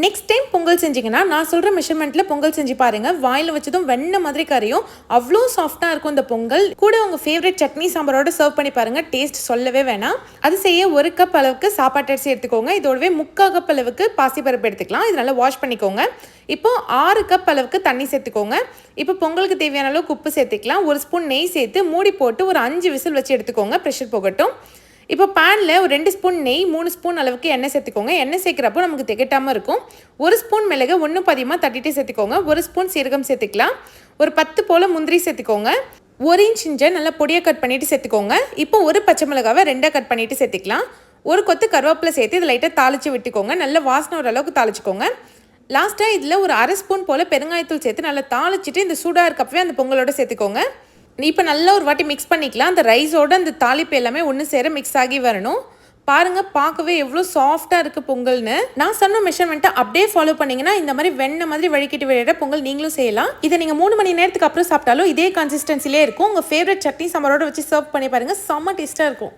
Next time Pongal செஞ்சீங்கன்னா நான் சொல்கிற மெஷர்மெண்ட்டில் பொங்கல் செஞ்சு பாருங்கள் வாயில் வச்சதும் வெண்ணெய் மாதிரி கரையும். அவ்வளோ சாஃப்டாக இருக்கும் இந்த பொங்கல். கூட உங்கள் ஃபேவரட் சட்னி சாம்பாரோட சர்வ் பண்ணி பாருங்கள் டேஸ்ட் சொல்லவே வேணாம். அது செய்ய ஒரு கப் அளவுக்கு சாப்பாட்டு அரிசி எடுத்துக்கோங்க. இதோடவே முக்கால் கப் அளவுக்கு பாசிப்பருப்பு எடுத்துக்கலாம். இது நல்லா வாஷ் பண்ணிக்கோங்க. இப்போ ஆறு கப் அளவுக்கு தண்ணி சேர்த்துக்கோங்க. இப்போ பொங்கலுக்கு தேவையான அளவுக்கு உப்பு சேர்த்துக்கலாம். ஒரு ஸ்பூன் நெய் சேர்த்து மூடி போட்டு ஒரு அஞ்சு விசில் வச்சு எடுத்துக்கோங்க. ப்ரெஷர் போகட்டும். இப்போ பேனில் ஒரு ரெண்டு ஸ்பூன் நெய் மூணு ஸ்பூன் அளவுக்கு எண்ணெய் சேர்த்துக்கோங்க. எண்ணெய் சேர்க்குறப்போ நமக்கு திகட்டாமல் இருக்கும். ஒரு ஸ்பூன் மிளகு ஒன்று பதியமாக தட்டிட்டு சேர்த்துக்கோங்க. ஒரு ஸ்பூன் சீரகம் சேர்த்துக்கலாம். ஒரு பத்து போல் முந்திரி சேர்த்துக்கோங்க. ஒரு இன்ச் இஞ்சை நல்லா பொடியாக கட் பண்ணிவிட்டு சேர்த்துக்கோங்க. இப்போ ஒரு பச்சை மிளகாவை ரெண்டாக கட் பண்ணிவிட்டு சேர்த்துக்கலாம். ஒரு கொத்து கருவேப்பிலை சேர்த்து இதை லைட்டாக தாளித்து விட்டுக்கோங்க. நல்ல வாசனை ஓரளவுக்கு தாளிச்சுக்கோங்க. லாஸ்ட்டாக இதில் ஒரு அரை ஸ்பூன் போல் பெருங்காயத்தூள் சேர்த்து நல்லா தாளிச்சிட்டு இந்த சூடாக இருக்கப்பவே அந்த பொங்கலோட சேர்த்துக்கோங்க. இப்போ நல்லா ஒரு வாட்டி மிக்ஸ் பண்ணிக்கலாம். அந்த ரைஸோட அந்த தாளிப்பு எல்லாமே ஒன்று சேர மிக்ஸ் ஆகி வரணும். பாருங்கள் பார்க்கவே எவ்வளோ சாஃப்டாக இருக்குது பொங்கல்னு. நான் சொன்ன மெஷர்மெண்ட்டை அப்படியே ஃபாலோ பண்ணிங்கன்னா இந்த மாதிரி வெண்ணெய் மாதிரி வழிக்கிட்டு விளையாட பொங்கல் நீங்களும் செய்யலாம். இதை நீங்கள் மூணு மணி நேரத்துக்கு அப்புறம் சாப்பிட்டாலும் இதே கன்சிஸ்டன்சிலே இருக்கும். உங்கள் ஃபேவரட் சட்னி சாம்பாரோட வச்சு சர்வ் பண்ணி பாருங்கள் செம்ம டேஸ்ட்டாக இருக்கும்.